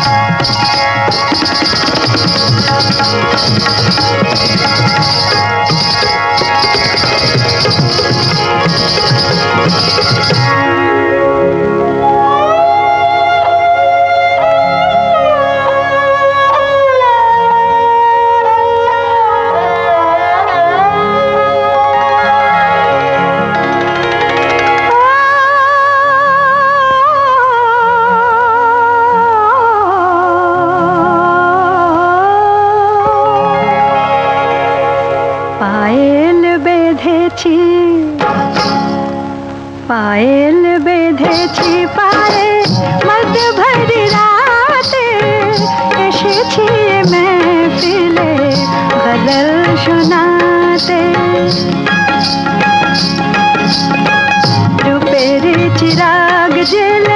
Thank Payel বেঁধেছি পায়ে মধ্যভরি রাতে এসেছি মেহফিলে গজল শোনাতে। রূপের চিরাগ জেলে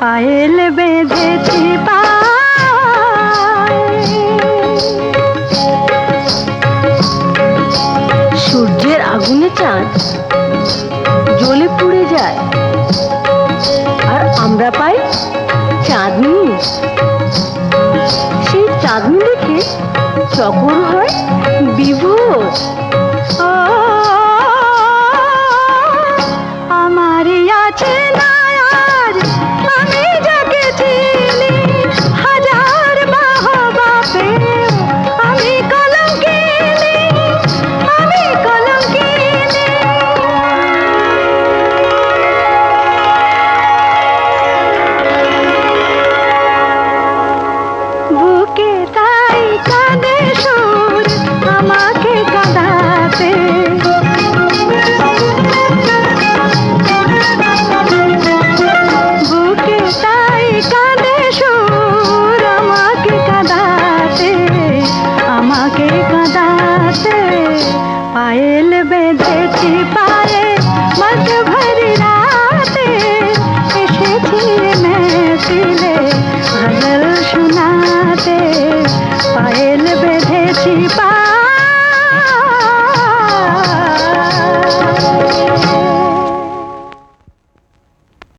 পায়েল বেঁধেছি সূর্যের আগুনে চাঁদ জ্বলে পুড়ে যায়। আর আমরা পাই চাঁদনি সেই চাঁদনি দেখে চকর হয় বিভোর। আ পায়েল বেঁধেছি পা।